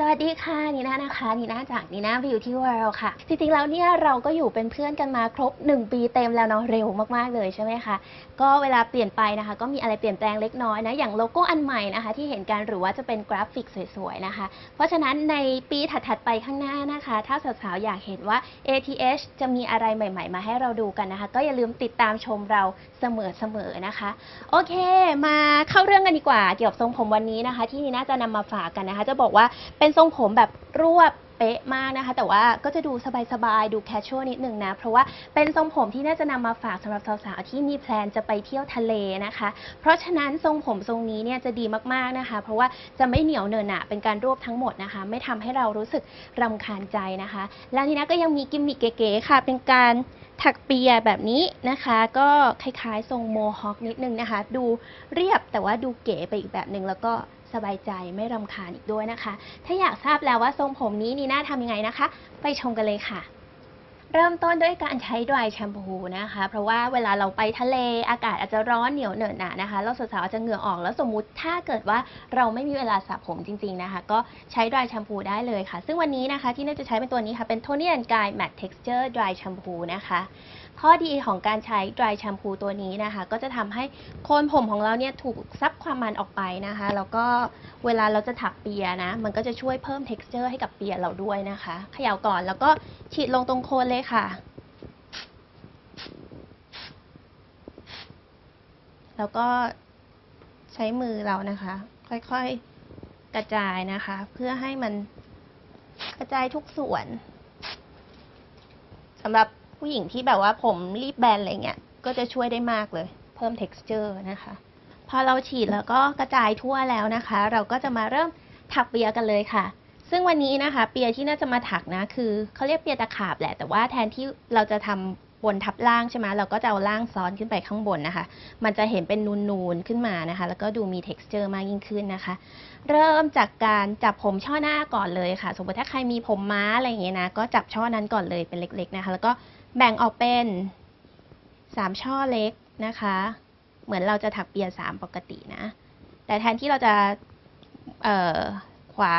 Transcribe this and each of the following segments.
สวัสดีค่ะนีน่านะคะนีน่าจากนีน่าวิวที่วอลค่ะ จริงๆแล้วเนี่ยเราก็อยู่เป็นเพื่อนกันมาครบ 1 ปีเต็มแล้วเนาะเร็วมากๆเลยใช่ไหมคะก็เวลาเปลี่ยนไปนะคะ ก็มีอะไรเปลี่ยนแปลงเล็กน้อยนะอย่างโลโก้อันใหม่นะคะ ที่เห็นกันหรือว่าจะเป็นกราฟิกสวยๆนะคะ เพราะฉะนั้นในปีถัดๆไปข้างหน้านะคะ ถ้าสาวๆอยากเห็นว่า ATH จะมีอะไรใหม่ ๆ มาให้เราดูกันนะคะ ก็อย่าลืมติดตามชมเราเสมอๆนะคะ โอเค มาเข้าเรื่องกันดีกว่าเกี่ยวกับทรงผมวันนี้นะคะ ที่นีน่าจะนำมาฝากกันนะคะ จะบอกว่าเป็นเป็นทรงผมแบบรวบเป๊ะมากนะคะ แต่ว่าก็จะดูสบายๆ ดูแคชชวลนิดหนึ่งนะ เพราะว่าเป็นทรงผมที่น่าจะนำมาฝากสำหรับสาวๆ ที่มีแพลนจะไปเที่ยวทะเลนะคะ เพราะฉะนั้นทรงผมทรงนี้เนี่ยจะดีมากๆนะคะ เพราะว่าจะไม่เหนียวเนินหนะเป็นการรวบทั้งหมดนะคะ ไม่ทำให้เรารู้สึกรำคาญใจนะคะ แล้วทีนี้ก็ยังมีกิมมิคเก๋ๆค่ะ เป็นการถักเปียแบบนี้นะคะ ก็คล้ายๆ ทรงโมฮอคนิดนึงนะคะ ดูเรียบแต่ว่าดูเก๋ไปอีกแบบหนึ่งแล้วก็สบายใจไม่รำคาญอีกด้วยนะคะ ถ้าอยากทราบแล้วว่าทรงผมนี้นีน่าทำยังไงนะคะ ไปชมกันเลยค่ะ เริ่มต้นด้วยการใช้ dry shampoo นะคะ เพราะว่าเวลาเราไปทะเลอากาศอาจจะร้อนเหนียวเหนอะหนะนะคะแล้วสาวๆอาจจะเหงื่อออกแล้วสมมุติถ้าเกิดว่าเราไม่มีเวลาสระผมจริง ๆนะคะ ก็ใช้ dry shampoo ได้เลยค่ะ ซึ่งวันนี้นะคะที่น่าจะใช้เป็นตัวนี้ค่ะ เป็น Tony and Guy Matte Texture Dry Shampoo นะคะข้อดีของการใช้ dry shampoo ตัวนี้นะคะ ก็จะทำให้โคนผมของเราเนี่ยถูกซับความมันออกไปนะคะ แล้วก็เวลาเราจะถักเปียนะ มันก็จะช่วยเพิ่ม texture ให้กับเปียเราด้วยนะคะเขย่าก่อนแล้วก็ฉีดลงตรงโคนเลยค่ะ แล้วก็ใช้มือเรานะคะ ค่อยๆกระจายนะคะ เพื่อให้มันกระจายทุกส่วนสำหรับผู้หญิงที่แบบว่าผมรีบแบนอะไรเงี้ย ก็จะช่วยได้มากเลย เพิ่ม texture นะคะ พอเราฉีดแล้วก็กระจายทั่วแล้วนะคะ เราก็จะมาเริ่มถักเปียกันเลยค่ะ ซึ่งวันนี้นะคะ เปียที่น่าจะมาถักนะ คือเขาเรียกเปียตะขาบแหละ แต่ว่าแทนที่เราจะทำบนทับล่างใช่ไหมเราก็จะเอาล่างซ้อนขึ้นไปข้างบนนะคะ มันจะเห็นเป็นนูนๆขึ้นมานะคะ แล้วก็ดูมี texture มากยิ่งขึ้นนะคะ เริ่มจากการจับผมช่อหน้าก่อนเลยค่ะ สมมติถ้าใครมีผมม้าอะไรอย่างเงี้ยนะ ก็จับช่อนั้นก่อนเลยเป็นเล็ก ๆนะคะ แล้วก็แบ่งออกเป็นสามช่อเล็กนะคะ เหมือนเราจะถักเปียสามปกตินะ แต่แทนที่เราจะขวา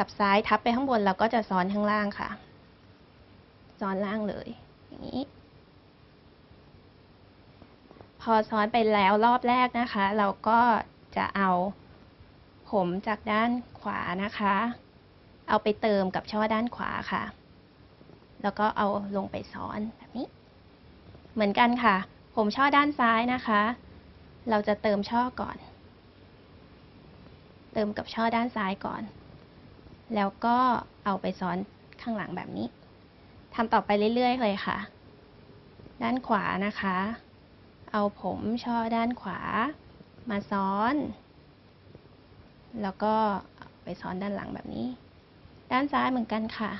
กับซ้ายทับไปข้างบนเราก็จะซ้อนข้างล่างค่ะ ซ้อนล่างเลย อย่างนี้ พอซ้อนไปแล้วรอบแรกนะคะ เราก็จะเอาผมจากด้านขวานะคะ เอาไปเติมกับช่อด้านขวาค่ะ แล้วก็เอาลงไปซ้อนแบบนี้ เหมือนกันค่ะ ผมช่อด้านซ้ายนะคะ เราจะเติมช่อก่อน เติมกับช่อด้านซ้ายก่อน แล้วก็เอาไปซ้อนข้างหลังแบบนี้ทำต่อไปเรื่อยๆเลยค่ะ ด้านขวานะคะ เอาผมช่อด้านขวา มาซ้อน แล้วก็ไปซ้อนด้านหลังแบบนี้ ด้านซ้ายเหมือนกันค่ะ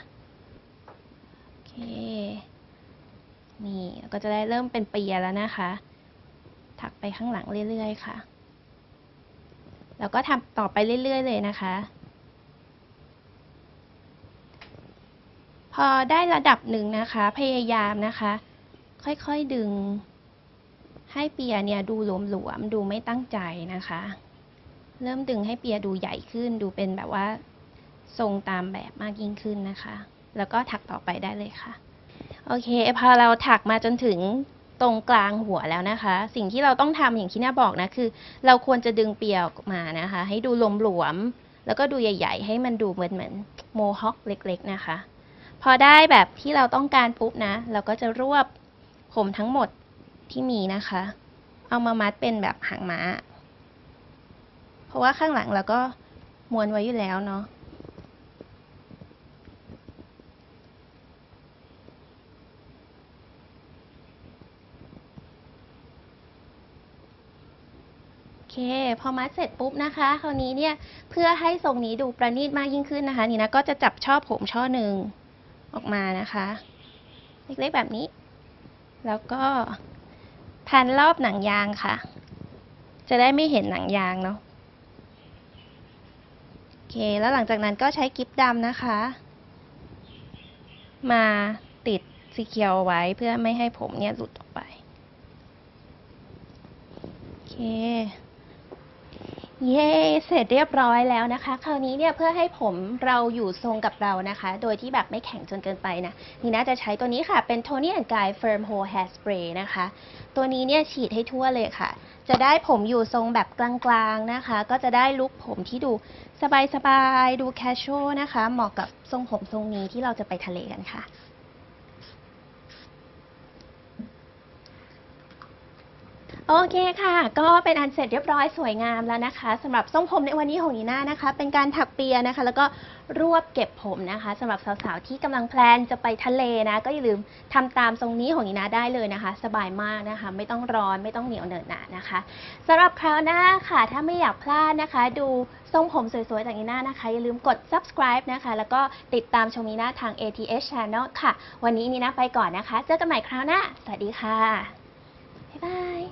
โอเคนี่ก็จะได้เริ่มเป็นเปียแล้วนะคะ ถักไปข้างหลังเรื่อยๆค่ะ แล้วก็ทำต่อไปเรื่อยๆเลยนะคะ อได้ระดับหนึ่งนะคะ พยายามนะคะ ค่อยๆดึง ให้เปียเนี่ยดูหลวมๆ ดูไม่ตั้งใจนะคะ เริ่มดึงให้เปียดูใหญ่ขึ้น ดูเป็นแบบว่าทรงตามแบบมากยิ่งขึ้นนะคะ แล้วก็ถักต่อไปได้เลยค่ะ โอเค พอเราถักมาจนถึงตรงกลางหัวแล้วนะคะ สิ่งที่เราต้องทำอย่างที่น่าบอกนะคือ เราควรจะดึงเปียออกมานะคะ ให้ดูลมหลวม แล้วก็ดูใหญ่ ๆ ให้มันดูเหมือนเหมือนโมฮอคเล็ก ๆ นะคะ พอได้แบบที่เราต้องการปุ๊บนะ เราก็จะรวบผมทั้งหมดที่มีนะคะ เอามามัดเป็นแบบหางม้า เพราะว่าข้างหลังเราก็ม้วนไว้อยู่แล้วเนาะโอเคพอมัดเสร็จปุ๊บนะคะ คราวนี้เนี่ย เพื่อให้ทรงนี้ดูประณีตมากยิ่งขึ้นนะคะ นี่นะ ก็จะจับช่อผมช่อหนึ่ง ออกมานะคะ เล็กๆแบบนี้ แล้วก็พันรอบหนังยางค่ะ จะได้ไม่เห็นหนังยางเนาะโอเค แล้วหลังจากนั้นก็ใช้กิ๊บดำนะคะ มาติดสีเขียวไว้เพื่อไม่ให้ผมเนี่ยหลุดออกไป โอเค เย้เสร็จเรียบร้อยแล้วนะคะ คราวนี้เนี่ยเพื่อให้ผมเราอยู่ทรงกับเรานะคะ โดยที่แบบไม่แข็งจนเกินไปนะนี่น่าจะใช้ตัวนี้ค่ะ เป็น Tony and Guy Firm Hold Hair Spray นะคะ ตัวนี้เนี่ยฉีดให้ทั่วเลยค่ะ จะได้ผมอยู่ทรงแบบกลางๆนะคะ ก็จะได้ลุคผมที่ดูสบายๆ ดูแคชชวลนะคะ เหมาะกับทรงผมทรงนี้ที่เราจะไปทะเลกันค่ะ โอเคค่ะ ก็เป็นอันเสร็จเรียบร้อยสวยงามแล้วนะคะสำหรับทรงผมในวันนี้ของนีน่านะคะ เป็นการถักเปียนะคะ แล้วก็รวบเก็บผมนะคะสำหรับสาวๆที่กำลังแพลนจะไปทะเลนะ ก็อย่าลืมทำตามทรงนี้ของนีน่าได้เลยนะคะ สบายมากนะคะ ไม่ต้องร้อนไม่ต้องเหนียวเหนอะหนะนะคะสำหรับคราวหน้าค่ะ ถ้าไม่อยากพลาดนะคะ ดูทรงผมสวยๆจากนีน่านะคะ อย่าลืมกด subscribe นะคะ แล้วก็ติดตามชมนีน่าทาง ATH Channel ค่ะ วันนี้นีน่าไปก่อนนะคะ เจอกันใหม่คราวหน้าสวัสดีค่ะบ๊ายบาย